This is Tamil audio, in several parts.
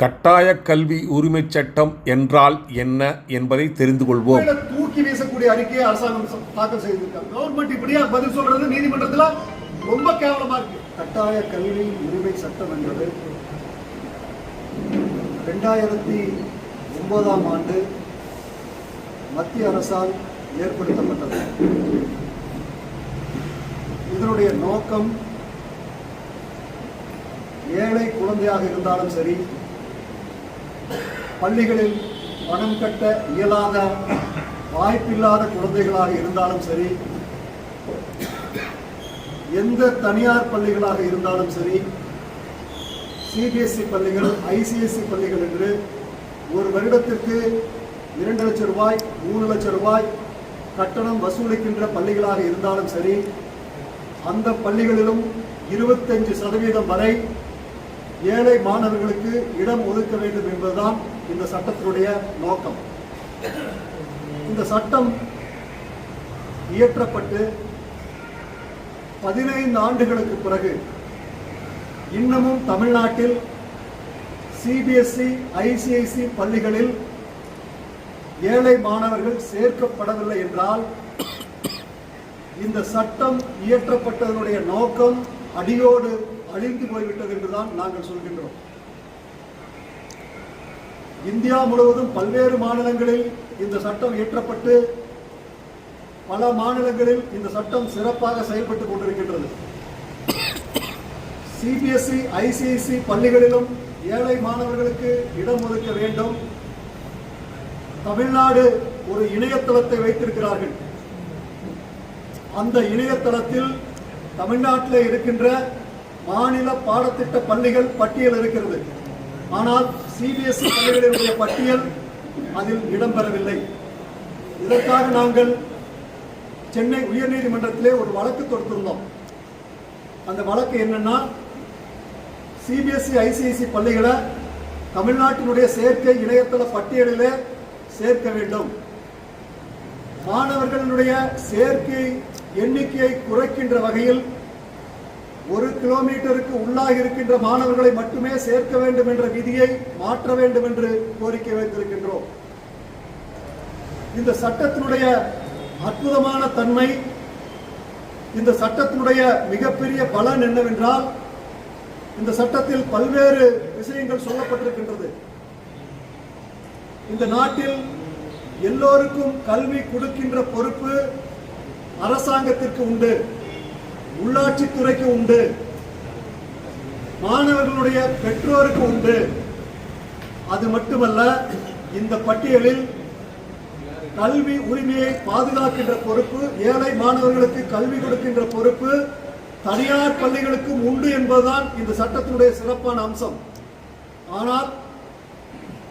கட்டாய கல்வி உரிமைச் சட்டம் என்றால் என்ன என்பதை தெரிந்து கொள்வோம். தூக்கி வீசக்கூடிய அறிக்கையை அரசாங்கம் தாக்கல் செய்திருக்காங்க. கவர்மெண்ட் இப்படியா பதில் சொல்றது நீதிமன்றத்துல ரொம்ப கேவலமா இருக்கு. கட்டாய கல்வி உரிமை சட்டம் என்பது ரெண்டாயிரத்தி ஒன்பதாம் ஆண்டு மத்திய அரசால் ஏற்படுத்தப்பட்டது. இதனுடைய நோக்கம் ஏழை குழந்தையாக இருந்தாலும் சரி பள்ளிகளில் பணம் கட்ட இயலாத வாய்ப்பில்லாத குழந்தைகளாக இருந்தாலும் சரி எந்த தனியார் பள்ளிகளாக இருந்தாலும் சரி சிபிஎஸ்சி பள்ளிகள் ஐசிஎஸ்சி பள்ளிகள் என்று ஒரு வருடத்திற்கு இரண்டு லட்சம் ரூபாய் மூணு லட்சம் ரூபாய் கட்டணம் வசூலிக்கின்ற பள்ளிகளாக இருந்தாலும் சரி அந்த பள்ளிகளிலும் இருபத்தஞ்சு சதவீதம் வரை ஏழை மாணவர்களுக்கு இடம் ஒதுக்க வேண்டும் என்பதுதான் இந்த சட்டத்தினுடைய நோக்கம். இந்த சட்டம் இயற்றப்பட்டு பதினைந்து ஆண்டுகளுக்கு பிறகு இன்னமும் தமிழ்நாட்டில் சிபிஎஸ்இ ஐசிஐசி பள்ளிகளில் ஏழை மாணவர்கள் சேர்க்கப்படவில்லை என்றால் இந்த சட்டம் இயற்றப்பட்டதனுடைய நோக்கம் அடியோடு அழிந்து போய்விட்டது என்றுதான் நாங்கள் சொல்கின்றோம். இந்தியா முழுவதும் பல்வேறு மாநிலங்களில் இந்த சட்டம் இயற்றப்பட்டு பல மாநிலங்களில் இந்த சட்டம் சிறப்பாக செயல்பட்டுக் கொண்டிருக்கின்றது. சிபிஎஸ்இ ஐசிஐசி பள்ளிகளிலும் ஏழை மாணவர்களுக்கு இடம் ஒதுக்க வேண்டும். தமிழ்நாடு ஒரு இணையதளத்தை வைத்திருக்கிறார்கள். அந்த இணையதளத்தில் தமிழ்நாட்டில் இருக்கின்ற மாநில பாடத்திட்ட பள்ளிகள் பட்டியல் இருக்கிறது. ஆனால் சிபிஎஸ்இ பள்ளிகளினுடைய பட்டியல் அதில் இடம்பெறவில்லை. இதற்காக நாங்கள் சென்னை உயர்நீதிமன்றத்திலே ஒரு வழக்கு தொடுத்திருந்தோம் அந்த வழக்கு என்னன்னா சிபிஎஸ்இ ஐசிஐசி பள்ளிகளை தமிழ்நாட்டினுடைய சேர்க்கை இணையதள பட்டியலிலே சேர்க்க வேண்டும். மாணவர்களுடைய சேர்க்கை எண்ணிக்கையை குறைக்கின்ற வகையில் ஒரு கிலோமீட்டருக்கு உள்ளாக இருக்கின்ற மாணவர்களை மட்டுமே சேர்க்க வேண்டும் என்ற விதியை மாற்ற வேண்டும் என்று கோரிக்கை வைத்திருக்கின்றோம். இந்த சட்டத்தினுடைய அற்புதமான தன்மை இந்த சட்டத்தினுடைய மிகப்பெரிய பலன் என்னவென்றால் இந்த சட்டத்தில் பல்வேறு விஷயங்கள் சொல்லப்பட்டிருக்கின்றது. இந்த நாட்டில் எல்லோருக்கும் கல்வி கொடுக்கின்ற பொறுப்பு அரசாங்கத்திற்கு உண்டு. உள்ளாட்சித்துறைக்கு உண்டு. மாணவர்களுடைய பெற்றோருக்கு உண்டு. அது மட்டுமல்ல இந்த பட்டியலில் கல்வி உரிமையை பாதுகாக்கின்ற பொறுப்பு ஏழை மாணவர்களுக்கு கல்வி கொடுக்கின்ற பொறுப்பு தனியார் பள்ளிகளுக்கும் உண்டு என்பதுதான் இந்த சட்டத்தினுடைய சிறப்பான அம்சம். ஆனால்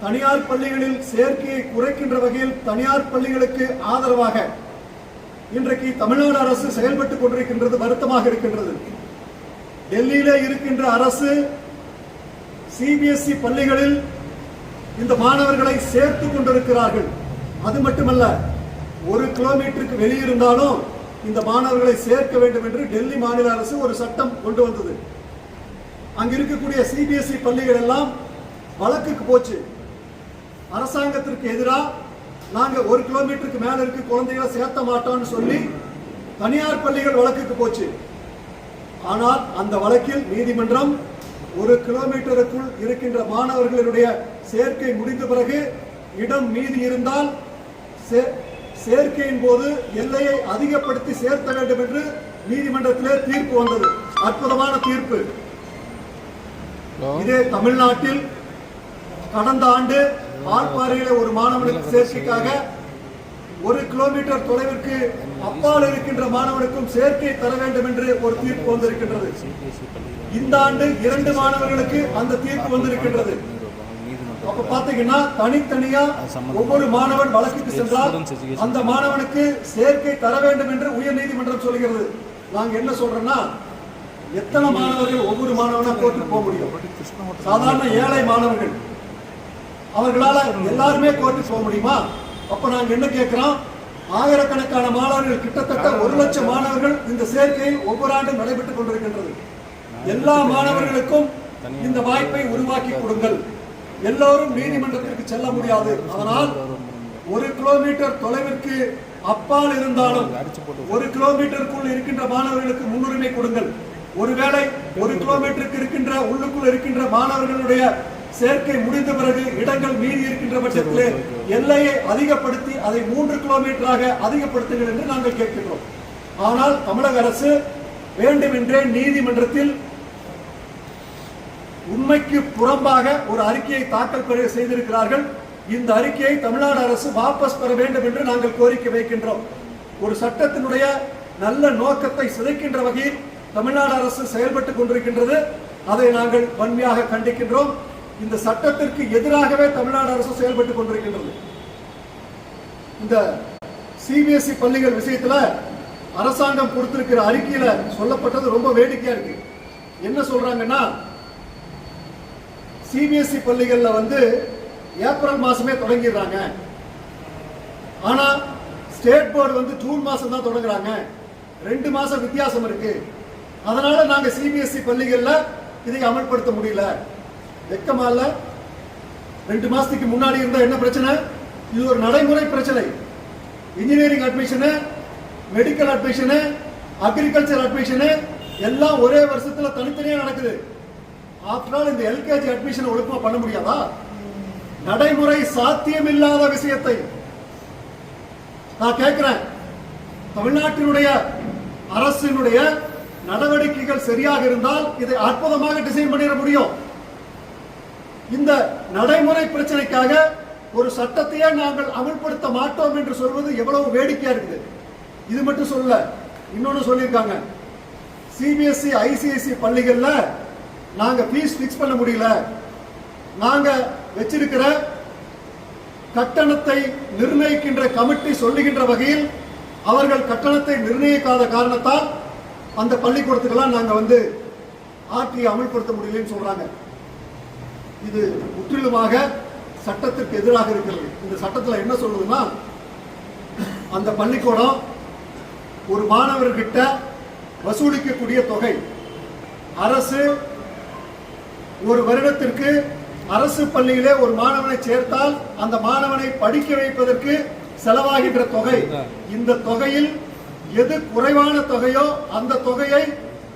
தனியார் பள்ளிகளில் சேர்க்கையை குறைக்கின்ற வகையில் தனியார் பள்ளிகளுக்கு ஆதரவாக இன்றைக்கு தமிழ்நாடு அரசு செயல்பட்டுக் கொண்டிருக்கின்றது வருத்தமாக இருக்கின்றது. டெல்லியில இருக்கின்ற அரசு சிபிஎஸ்இ பள்ளிகளில் இந்த மாணவர்களை சேர்த்துக் கொண்டிருக்கிறார்கள். அது மட்டுமல்ல ஒரு கிலோமீட்டருக்கு வெளியிருந்தாலும் இந்த மாணவர்களை சேர்க்க வேண்டும் என்று டெல்லி மாநில அரசு ஒரு சட்டம் கொண்டு வந்தது. அங்கு இருக்கக்கூடிய சிபிஎஸ்இ பள்ளிகள் எல்லாம் வழக்குக்கு போச்சு. அரசாங்கத்திற்கு எதிராக நாங்க ஒரு கிலோமீட்டருக்கு மேல இருக்க குழந்தைகளை சேர்த்த மாட்டோம்னு சொல்லி தனியார் பள்ளிகள் வழக்குக்கு போச்சு. ஆனால் அந்த வழக்கில் நீதிமன்றம் ஒரு கிலோமீட்டருக்குள் இருக்கின்ற மாணவர்களுடைய சேர்க்கை முடிந்த பிறகு இடம் மீதி இருந்தால் சேர்க்கையின் போது எல்லையை அதிகப்படுத்தி சேர்த்த வேண்டும் என்று நீதிமன்றத்திலே தீர்ப்பு வந்தது. அற்புதமான தீர்ப்பு. இதே தமிழ்நாட்டில் கடந்த ஆண்டு ஆர்ப்பாறையில ஒரு மாணவனுக்கு சேர்க்கைக்காக ஒரு கிலோமீட்டர் தொலைவிற்கு அப்பால் இருக்கின்ற மாணவனுக்கும் சேர்க்கை தர வேண்டும் என்று ஒரு தீர்ப்பு வந்திருக்கின்றது. இந்த ஆண்டு இரண்டு மாணவர்களுக்கு அந்த தீர்ப்பு வந்திருக்கின்றது. அப்ப பாத்தீங்கன்னா தனித்தனியா ஒவ்வொரு மாணவன் வழக்குக்கு சென்றால் அந்த மாணவனுக்கு சேர்க்கை தர வேண்டும் என்று உயர் நீதிமன்றம் சொல்கிறது. நாங்க என்ன சொல்றோம்னா எத்தனை மாணவர்கள் ஒவ்வொரு மாணவனா கோர்ட்டுக்கு போக முடியும்? சாதாரண ஏழை மாணவர்கள். அவர்களால் எல்லாருமே கோர்ட்டு போக முடியுமா? அப்போ நாங்கள் என்ன கேட்குறோம் ஆயிரக்கணக்கான மாணவர்கள் கிட்டத்தட்ட ஒரு லட்சம் மாணவர்கள் இந்த சேர்க்கையை ஒவ்வொரு ஆண்டும் நடைபெற்றுக் கொண்டிருக்கின்றது. எல்லா மாணவர்களுக்கும் இந்த வாய்ப்பை உருவாக்கி கொடுங்கள். எல்லோரும் நீதிமன்றத்திற்கு செல்ல முடியாது. அதனால் ஒரு கிலோமீட்டர் தொலைவிற்கு அப்பால் இருந்தாலும் ஒரு கிலோமீட்டருக்குள் இருக்கின்ற மாணவர்களுக்கு முன்னுரிமை கொடுங்கள். ஒருவேளை ஒரு கிலோமீட்டருக்கு இருக்கின்ற உள்ளுக்குள் இருக்கின்ற மாணவர்களுடைய சேர்க்கை முடிந்த பிறகு இடங்கள் மீறி இருக்கின்ற பட்சத்திலே எல்லையை அதிகப்படுத்தி அதை மூன்று கிலோமீட்டராக அதிகப்படுத்துங்கள் என்று நாங்கள் கேட்கின்றோம். ஆனால் தமிழக அரசு வேண்டுமென்றே நீதிமன்றத்தில் உண்மைக்கு புறம்பாக ஒரு அறிக்கையை தாக்கல் செய்திருக்கிறார்கள். இந்த அறிக்கையை தமிழ்நாடு அரசு வாபஸ் பெற வேண்டும் என்று நாங்கள் கோரிக்கை வைக்கின்றோம். ஒரு சட்டத்தினுடைய நல்ல நோக்கத்தை சிதைக்கின்ற வகையில் தமிழ்நாடு அரசு செயல்பட்டுக் கொண்டிருக்கின்றது. அதை நாங்கள் வன்மையாக கண்டிக்கின்றோம். இந்த சட்டத்திற்கு எதிராகவே தமிழ்நாடு அரசு செயல்பட்டுக் கொண்டிருக்கின்றது. இந்த சிபிஎஸ்இ பள்ளிகள் விஷயத்துல அரசாங்கம் கொடுத்திருக்கிற அறிக்கையில சொல்லப்பட்டது ரொம்ப வேடிக்கையா இருக்கு. என்ன சொல்றாங்கன்னா சிபிஎஸ்இ பள்ளிகள்ல வந்து ஏப்ரல் மாசமே தொடங்கிடுறாங்க. ஆனா ஸ்டேட் போர்டு வந்து ஜூன் மாசம் தான் தொடங்குறாங்க. ரெண்டு மாசம் வித்தியாசம் இருக்கு. அதனால நாங்க சிபிஎஸ்இ பள்ளிகள்ல இதை அமல்படுத்த முடியல. வெக்கமா இல்ல ரெண்டு மாசத்துக்கு முன்னாடி இருந்தா என்ன பிரச்சனை? இது ஒரு நடைமுறை பிரச்சனை. Engineering admission medical admission agriculture admission எல்லாம் ஒரே வருஷத்துல தனித்தனியா நடக்குது. ஆஃப்டர் ஆல் இந்த எல்கேஜி அட்மிஷன் ஒழுக்கமா பண்ண முடியாதா? நடைமுறை சாத்தியமில்லாத விஷயத்தை. நான் கேட்கிறேன் தமிழ்நாட்டினுடைய அரசினுடைய நடவடிக்கைகள் சரியாக இருந்தால் இதை அற்புதமாக டிசைன் பண்ணிட முடியும். இந்த நடைமுறை பிரச்சனைக்காக ஒரு சட்டத்தையே நாங்கள் அமல்படுத்த மாட்டோம் என்று சொல்வது எவ்வளவு வேடிக்கையா இருக்குது. இது மட்டும் சொல்லல இன்னொன்னு சொல்லியிருக்காங்க. சிபிஎஸ்சி ஐசிஐசி பள்ளிகளில் நாங்கள் ஃபீஸ் ஃபிக்ஸ் பண்ண முடியல. நாங்கள் வச்சிருக்கிற கட்டணத்தை நிர்ணயிக்கின்ற கமிட்டி சொல்லுகின்ற வகையில் அவர்கள் கட்டணத்தை நிர்ணயிக்காத காரணத்தால் அந்த பள்ளிக்கூடத்துக்கெல்லாம் நாங்கள் வந்து ஆட்சி அமல்படுத்த முடியலன்னு சொல்கிறாங்க இது முற்றிலுமாக சட்டத்திற்கு எதிராக இருக்கிறது. இந்த சட்டத்தில் என்ன சொல்லுதுன்னா அந்த பள்ளிக்கூடம் ஒரு மாணவர்கிட்ட வசூலிக்கக்கூடிய தொகை. அரசு ஒரு வருடத்திற்கு அரசு பள்ளியிலே ஒரு மாணவனை சேர்த்தால் அந்த மாணவனை படிக்க வைப்பதற்கு செலவாகின்ற தொகை. இந்த தொகையில் எது குறைவான தொகையோ அந்த தொகையை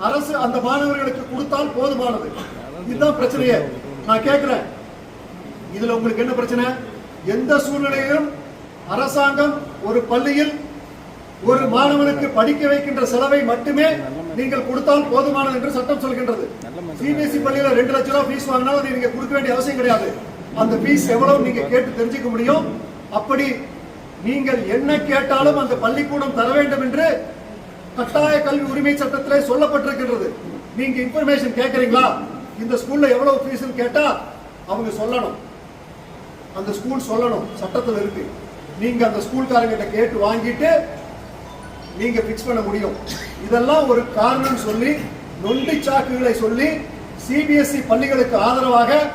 அரசு அந்த மாணவர்களுக்கு கொடுத்தால் போதுமானது. இதுதான் பிரச்சனையே. நான் கேட்கிறேன் இதுல உங்களுக்கு என்ன பிரச்சனை? எந்த சூழ்நிலையிலும் அரசாங்கம் ஒரு பள்ளியில் ஒரு மாணவனுக்கு படிக்க வைக்கின்ற செலவை மட்டுமே நீங்கள் கொடுத்தால் போதுமானது என்று சட்டம் சொல்கின்றது. சிபிஎஸ்இ பள்ளியில ரெண்டு லட்சம் ரூபாய் ஃபீஸ் வாங்கினாலும் அதை நீங்க கொடுக்க வேண்டிய அவசியம் கிடையாது. அந்த ஃபீஸ் எவ்வளவு நீங்க கேட்டு தெரிஞ்சுக்க முடியும்? அப்படி நீங்கள் என்ன கேட்டாலும் அந்த பள்ளிக்கூடம் தர வேண்டும் என்று கட்டாய கல்வி உரிமை சட்டத்திலே சொல்லப்பட்டிருக்கின்றது. நீங்க இன்ஃபர்மேஷன் கேட்கறீங்களா இந்த ஸ்கூல்ல எவ்வளவு ஃபீஸ் கேட்டா அவங்க சொல்லணும். அந்த ஸ்கூல் சொல்லணும். சட்டத்தில் இருக்கு. நீங்க அந்த ஸ்கூல்காரங்கிட்ட கேட்டு வாங்கிட்டு நீங்க பிக்ஸ் பண்ண முடியும். இதெல்லாம் ஒரு காரணம் சொல்லி நொண்டி சாக்குகளை சொல்லி சிபிஎஸ்இ பள்ளிகளுக்கு ஆதரவாக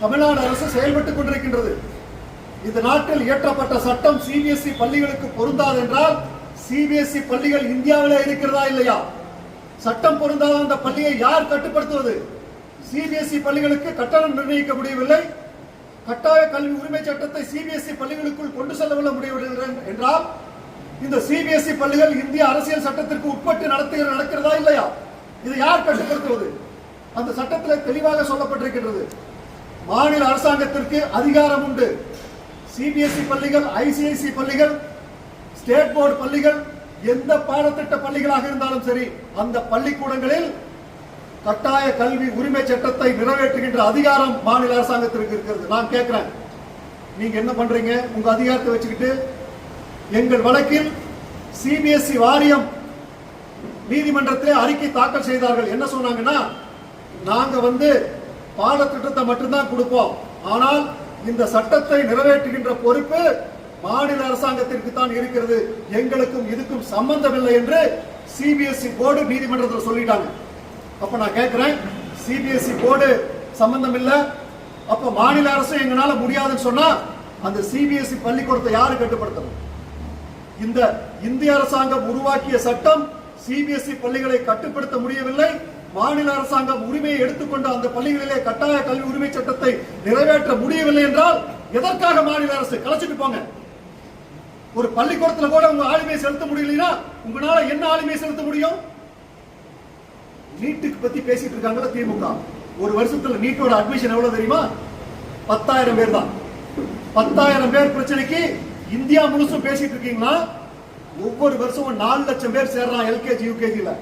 தமிழ்நாடு அரசு செயல்பட்டுக் கொண்டிருக்கின்றது. இந்த நாட்டில் இயற்றப்பட்ட சட்டம் சிபிஎஸ்இ பள்ளிகளுக்கு பொருந்தாது என்றால் சிபிஎஸ்இ பள்ளிகள் இந்தியாவிலே இருக்கிறதா இல்லையா? சட்டம் பொருந்தாத அந்த பள்ளியை யார் கட்டுப்படுத்துவது? சிபிஎஸ்இ பள்ளிகளுக்கு கட்டணம் நிர்ணயிக்க முடியவில்லை. கட்டாய கல்வி உரிமை சட்டத்தை சிபிஎஸ்இ பள்ளிகளுக்குள் கொண்டு செல்ல முடியவில்லை என்றால் இந்த சிபிஎஸ்இ பள்ளிகள் இந்திய அரசியல் சட்டத்திற்கு உட்பட்டு நடத்துகிற நடக்கிறதா இல்லையா? இதை யார் கட்டுப்படுத்துவது? அந்த சட்டத்தில் தெளிவாக சொல்லப்பட்டிருக்கின்றது. மாநில அரசாங்கத்திற்கு அதிகாரம் உண்டு. சிபிஎஸ்இ பள்ளிகள் ஐசிஐசி பள்ளிகள் ஸ்டேட் போர்டு பள்ளிகள் எந்த பாடத்திட்ட பள்ளிகளாக இருந்தாலும் சரி அந்த பள்ளிக்கூடங்களில் கட்டாய கல்வி உரிமை சட்டத்தை நிறைவேற்றுகின்ற அதிகாரம் மாநில அரசாங்கத்திற்கு இருக்கிறது. நான் கேட்கிறேன். நீங்க என்ன பண்றீங்க? உங்க அதிகாரத்தை வச்சுக்கிட்டு எங்கள் வழக்கில் சிபிஎஸ்இ வாரியம் நீதிமன்றத்தில் அறிக்கை தாக்கல் செய்தார்கள். என்ன சொன்னாங்கன்னா நாங்க வந்து பாடத்திட்டத்தை மட்டும்தான் கொடுப்போம். ஆனால் இந்த சட்டத்தை நிறைவேற்றுகின்ற பொறுப்பு மாநில அரசாங்கத்திற்கு தான் இருக்கிறது. எங்களுக்கும் இதுக்கும் சம்பந்தமில்லை என்று சிபிஎஸ்இ போர்டு நீதிமன்றத்தில் சொல்லிட்டாங்க. அப்ப நான் கேட்கிறேன் சிபிஎஸ்இ போர்டு சம்பந்தம் இல்ல அப்ப மாநில அரசு எங்களால முடியாதுன்னு சொன்னா அந்த சிபிஎஸ்இ பள்ளிக்கூடத்தை யாரு கட்டுப்படுத்தணும்? இந்த இந்திய அரசாங்கம் உருவாக்கிய சட்டம் சிபிஎஸ்இ பள்ளிகளை கட்டுப்படுத்த முடியவில்லை. மாநில அரசாங்கம் உரிமையை எடுத்துக்கொண்டு அந்த பள்ளிகளிலே கட்டாய கல்வி உரிமை சட்டத்தை நிறைவேற்ற முடியவில்லை என்றால் எதற்காக மாநில அரசு கலைச்சிட்டு போங்க? ஒரு பள்ளிக்கூடத்துல கூட உங்க ஆளுமையை செலுத்த முடியலன்னா உங்களால என்ன ஆளுமையை செலுத்த முடியும்? நீட்டுக்கு பத்தி பேசிட்டு இருக்காங்களா திமுக. ஒரு வருஷத்துல நீட்டோட அட்மிஷன் எவ்வளவு தெரியுமா? பத்தாயிரம் பேர் தான். பத்தாயிரம் பேர் பிரச்சனைக்கு இந்தியா முழுசும் பேசிட்டு இருக்கீங்களா? ஒவ்வொரு வருஷமும் நாலு லட்சம் பேர் சேர்றான் எல்கேஜி யூகேஜில.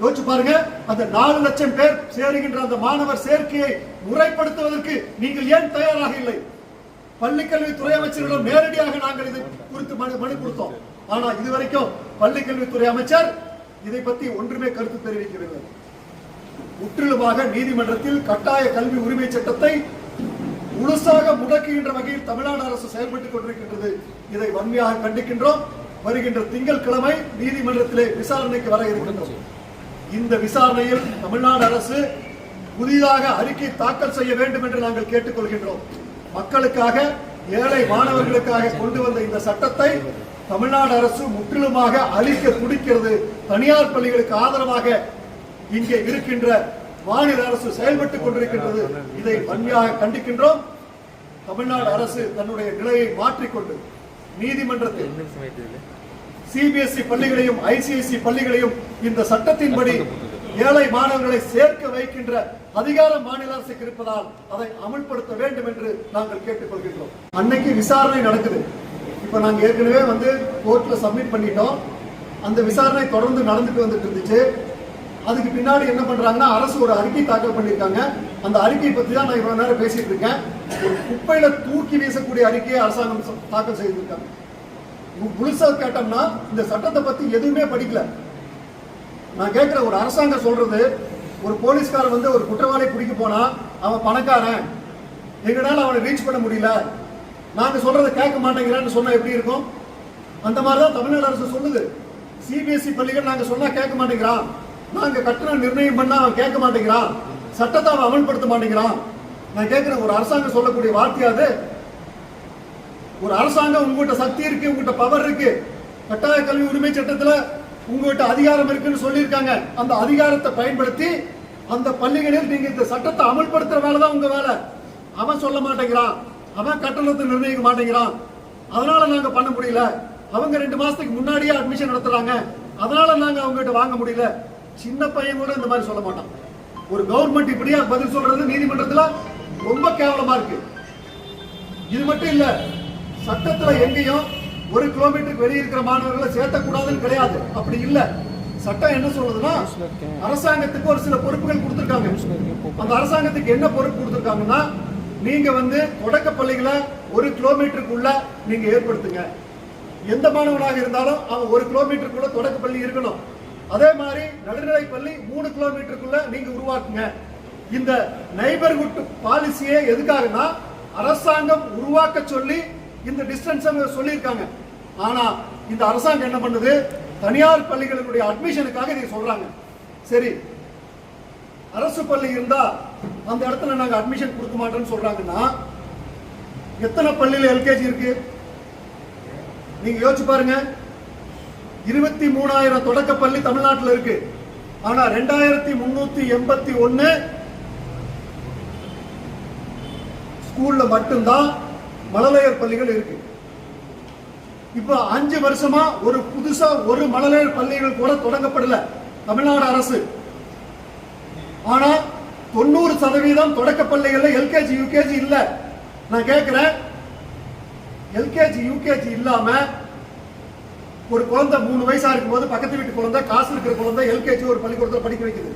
யோசிச்சு பாருங்க அந்த நாலு லட்சம் பேர் சேருகின்ற அந்த மாணவர் சேர்க்கையை முறைப்படுத்துவதற்கு நீங்கள் ஏன் தயாராக இல்லை? பள்ளிக்கல்வித்துறை அமைச்சரிடம் நேரடியாக நாங்கள் இது குறித்து மனு மனு கொடுத்தோம். ஆனா இதுவரைக்கும் பள்ளிக்கல்வித்துறை அமைச்சர் இதை பத்தி ஒன்றுமே கருத்து தெரிவிக்கவில்லை. முற்றிலுமாக நீதிமன்றத்தில் கட்டாய கல்வி உரிமை சட்டத்தை முழுசாக முடக்குகின்ற வகையில் தமிழ்நாடு அரசு செயல்பட்டுக் கொண்டிருக்கின்றது. இதை வன்மையாக கண்டிக்கின்றோம். வருகின்ற திங்கட்கிழமை நீதிமன்றத்திலே விசாரணைக்கு வர இருக்கின்றோம். இந்த விசாரணையில் தமிழ்நாடு அரசு புதிதாக அறிக்கை தாக்கல் செய்ய வேண்டும் என்று நாங்கள் கேட்டுக்கொள்கின்றோம். மக்களுக்காக ஏழை மாணவர்களுக்காக கொண்டு வந்த இந்த சட்டத்தை தமிழ்நாடு அரசு முற்றிலுமாக அழிக்க துடிக்கிறது. தனியார் பள்ளிகளுக்கு ஆதரவாக இங்கே இருக்கின்ற மாநில அரசு செயல்பட்டுக் கொண்டிருக்கின்றது. இதை வன்மையாக கண்டிக்கின்றோம். தமிழ்நாடு அரசு தன்னுடைய நிலையை மாற்றிக்கொண்டு நீதிமன்றத்தில் சிபிஎஸ்இ பள்ளிகளையும் ஐசிஐசி பள்ளிகளையும் இந்த சட்டத்தின்படி ஏழை மாணவர்களை சேர்க்க வைக்கின்ற அதிகாரம் மாநில அரசுக்கு இருப்பதால் அதை அமல்படுத்த வேண்டும் என்று நாங்கள் கேட்டுக்கொள்கின்றோம். அன்னைக்கு விசாரணை நடக்குது. இப்போ நாங்கள் ஏற்கனவே வந்து கோர்ட்டில் சப்மிட் பண்ணிட்டோம். அந்த விசாரணை தொடர்ந்து நடந்துட்டு வந்துட்டு இருந்துச்சு. அதுக்கு பின்னாடி என்ன பண்ணுறாங்கன்னா அரசு ஒரு அறிக்கை தாக்கல் பண்ணியிருக்காங்க. அந்த அறிக்கையை பற்றி தான் நான் இவ்வளோ நேரம் பேசிட்டு இருக்கேன். ஒரு குப்பையில தூக்கி வீசக்கூடிய அறிக்கையை அரசாங்கம் தாக்கல் செய்திருக்காங்க. முழுசாக கேட்டோம்னா இந்த சட்டத்தை பற்றி எதுவுமே படிக்கல. நான் கேட்குற ஒரு அரசாங்கம் சொல்றது ஒரு போலீஸ்காரன் வந்து ஒரு குற்றவாளி பிடிக்க போனா அவன் பணக்காரன். எங்களால அவனை ரீச் பண்ண முடியல. நாங்கள் சொல்றதை கேட்க மாட்டேங்கிறான்னு சொன்னா எப்படி இருக்கும்? அந்த மாதிரி தான் தமிழ்நாடு அரசு சொல்லுது. சிபிஎஸ்இ பள்ளிகள் நாங்க சொன்னா கேட்க மாட்டேங்கிறான். நாங்க கட்டணம் நிர்ணயம் பண்ணா அவன் கேட்க மாட்டேங்கிறான். சட்டத்தை அவன் அமல்படுத்த மாட்டேங்கிறான். நான் கேட்கிறேன் ஒரு அரசாங்கம் சொல்லக்கூடிய வார்த்தையாது ஒரு அரசாங்கம் உங்ககிட்ட சக்தி இருக்கு உங்ககிட்ட பவர் இருக்கு. கட்டாய கல்வி உரிமை சட்டத்துல உங்ககிட்ட அதிகாரம் இருக்குன்னு சொல்லியிருக்காங்க. அந்த அதிகாரத்தை பயன்படுத்தி அந்த பள்ளிகளில் நீங்க இந்த சட்டத்தை அமல்படுத்துற வேலை தான் உங்க வேலை. அவன் சொல்ல மாட்டேங்கிறான். அவன் கட்டணத்தை நிர்ணயிக்க மாட்டேங்கிறான். அதனால நாங்க பண்ண முடியல. அவங்க ரெண்டு மாசத்துக்கு முன்னாடியே அட்மிஷன் நடத்துறாங்க. அதனால நாங்க அவங்ககிட்ட வாங்க முடியல. சின்ன பையன் கூட இந்த மாதிரி சொல்ல மாட்டான். ஒரு கவர்மெண்ட் இப்படியா பதில் சொல்றது நீதிமன்றத்துல ரொம்ப கேவலமா இருக்கு. இது மட்டும் இல்ல சட்டத்துல எங்கேயும் ஒரு கிலோமீட்டருக்கு வெளியே இருக்கிற மாணவர்களை சேர்த்தக்கூடாதுன்னு கிடையாது. அப்படி இல்ல. சட்டம் என்ன சொல்றதுன்னா அரசாங்கத்துக்கு ஒரு சில பொறுப்புகள் கொடுத்துருக்காங்க. அந்த அரசாங்கத்துக்கு என்ன பொறுப்பு கொடுத்துருக்காங்கன்னா நீங்க வந்து தொடக்க பள்ளிகளை ஒரு கிலோமீட்டருக்குள்ள நீங்க ஏற்படுத்துங்க. எந்த மாணவனாக இருந்தாலும் அவன் ஒரு கிலோமீட்டருக்குள்ள தொடக்க பள்ளி இருக்கணும். அதே மாதிரி நடுநிலை பள்ளி மூணு கிலோமீட்டருக்குள்ள நீங்க உருவாக்குங்க. இந்த நைபர்ஹுட் பாலிசியே எதுக்காகனா அரசாங்கம் உருவாக்க சொல்லி இந்த டிஸ்டன்ஸ் சொல்லியிருக்காங்க. ஆனா இந்த அரசாங்கம் என்ன பண்ணுது? தனியார் பள்ளிகளினுடைய அட்மிஷனுக்காக இதை சொல்றாங்க. சரி அரசு பள்ளி இருந்தா அந்த இடத்துல நாங்க அட்மிஷன் கொடுக்க மாட்டோம்னு சொல்றாங்கன்னா எத்தனை பள்ளியில எல்கேஜி இருக்கு? நீங்க யோசிச்சு பாருங்க. இருபத்தி மூணாயிரம் தொடக்க பள்ளி தமிழ்நாட்டில் இருக்கு. ஆனா ரெண்டாயிரத்தி முன்னூத்தி எண்பத்தி ஒன்னு ஸ்கூல்ல மட்டும்தான் மழலையர் பள்ளிகள் இருக்கு. இப்ப அஞ்சு வருஷமா ஒரு புதுசா ஒரு மழலையர் பள்ளிகள் கூட தொடங்கப்படல தமிழ்நாடு அரசு. ஆனா தொண்ணூறு சதவீதம் தொடக்க பள்ளிகளில் எல்கேஜி யூகேஜி இல்ல. நான் கேட்கிறேன் எல்கேஜி யூகேஜி இல்லாம ஒரு குழந்தை மூணு வயசா இருக்கும்போது பக்கத்து வீட்டு குழந்தை காசு இருக்கிற குழந்தை எல்கேஜி ஒரு பள்ளிக்கூடத்தில் படிக்க வைக்குது.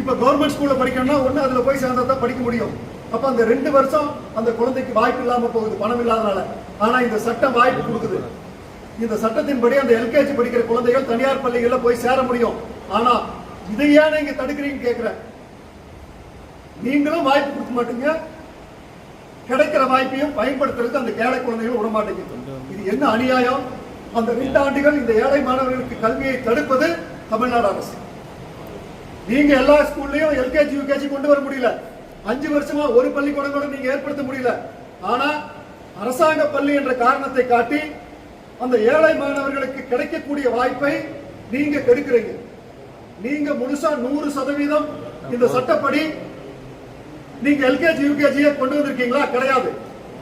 இப்ப கவர்மெண்ட் ஸ்கூல்ல படிக்கணும்னா ஒண்ணு அதுல போய் சேர்ந்தா தான் படிக்க முடியும். அப்ப அந்த ரெண்டு வருஷம் அந்த குழந்தைக்கு வாய்ப்பு இல்லாம போகுது பணம் இல்லாதனால. ஆனா இந்த சட்டம் வாய்ப்பு கொடுக்குது. இந்த சட்டத்தின்படி அந்த எல்கேஜி படிக்கிற குழந்தைகள் தனியார் பள்ளிகள்ல போய் சேர முடியும். ஆனா இதை ஏன் நீங்க தடுக்கிறீங்கன்னு கேக்குறேன். நீங்களும் வாய்ப்பு கொடுக்க மாட்டீங்க. கிடைக்கிற வாய்ப்பையும் பயன்படுத்துறதுக்கு அந்த ஏழை குழந்தைகள் விட மாட்டேங்குது. இது என்ன அநியாயம்? அந்த ரெண்டு ஆண்டுகள் இந்த ஏழை மாணவர்களுக்கு கல்வியை தடுப்பது தமிழ்நாடு அரசு. நீங்க எல்லா ஸ்கூல்லையும் எல்கேஜி யூகேஜி கொண்டு வர முடியல. அஞ்சு வருஷமா ஒரு பள்ளிக்கூடம் கூட நீங்க ஏற்படுத்த முடியல. ஆனா அரசாங்க பள்ளி என்ற காரணத்தை காட்டி அந்த ஏழை மாணவர்களுக்கு கிடைக்கக்கூடிய வாய்ப்பை நீங்க கெடுக்கிறீங்க. நீங்க முழுசா நூறு சதவீதம் இந்த சட்டப்படி நீங்க எல்கேஜி யூகேஜியை கொண்டு வந்திருக்கீங்களா? கிடையாது.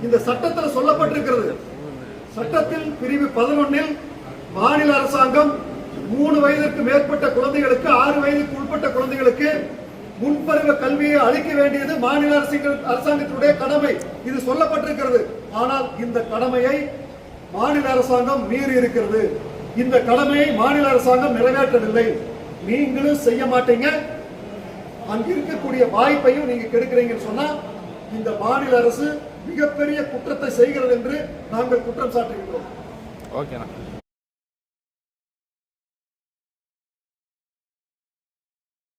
இந்த சட்டத்தில் சொல்லப்பட்டிருக்கிறது. சட்டத்தில் பிரிவு பதினொன்னில் மாநில அரசாங்கம் மூணு வயதிற்கு மேற்பட்ட குழந்தைகளுக்கு ஆறு வயதுக்கு உட்பட்ட குழந்தைகளுக்கு முன்பருவ கல்வியை அளிக்க வேண்டியது மாநில அரசாங்கத்தினுடைய கடமை. இது சொல்லப்பட்டிருக்கிறது. ஆனால் இந்த கடமையை மாநில அரசாங்கம் மீறி இருக்கிறது. இந்த கடமையை மாநில அரசாங்கம் நிறைவேற்றவில்லை. நீங்களும் செய்ய மாட்டீங்க. அங்க இருக்கக்கூடிய வாய்ப்பையும் நீங்க கெடுக்கிறீங்கன்னு சொன்னா இந்த மாநில அரசு மிகப்பெரிய குற்றத்தை செய்கிறது என்று நாங்கள் குற்றம் சாட்டுகின்றோம். ஓகேண்ணா.